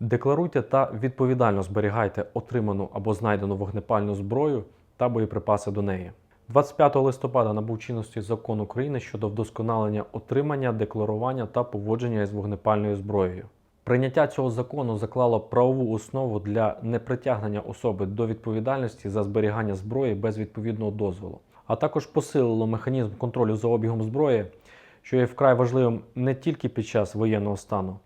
Декларуйте та відповідально зберігайте отриману або знайдену вогнепальну зброю та боєприпаси до неї. 25 листопада набув чинності закон України щодо вдосконалення отримання, декларування та поводження із вогнепальною зброєю. Прийняття цього закону заклало правову основу для непритягнення особи до відповідальності за зберігання зброї без відповідного дозволу, а також посилило механізм контролю за обігом зброї, що є вкрай важливим не тільки під час воєнного стану,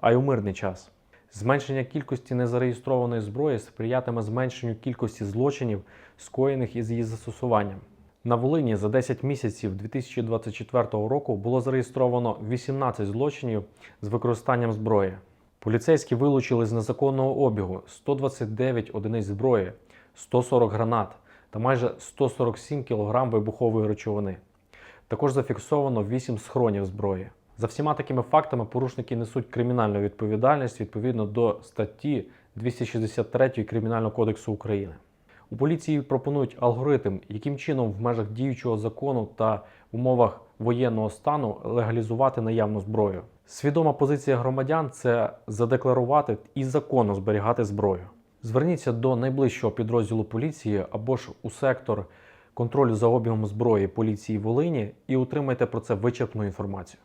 а й у мирний час. Зменшення кількості незареєстрованої зброї сприятиме зменшенню кількості злочинів, скоєних із її застосуванням. На Волині за 10 місяців 2024 року було зареєстровано 18 злочинів з використанням зброї. Поліцейські вилучили з незаконного обігу 129 одиниць зброї, 140 гранат та майже 147 кг вибухової речовини. Також зафіксовано 8 схронів зброї. За всіма такими фактами порушники несуть кримінальну відповідальність відповідно до статті 263 Кримінального кодексу України. У поліції пропонують алгоритм, яким чином в межах діючого закону та умовах воєнного стану легалізувати наявну зброю. Свідома позиція громадян це задекларувати і законно зберігати зброю. Зверніться до найближчого підрозділу поліції або ж у сектор контролю за обігом зброї поліції Волині і отримайте про це вичерпну інформацію.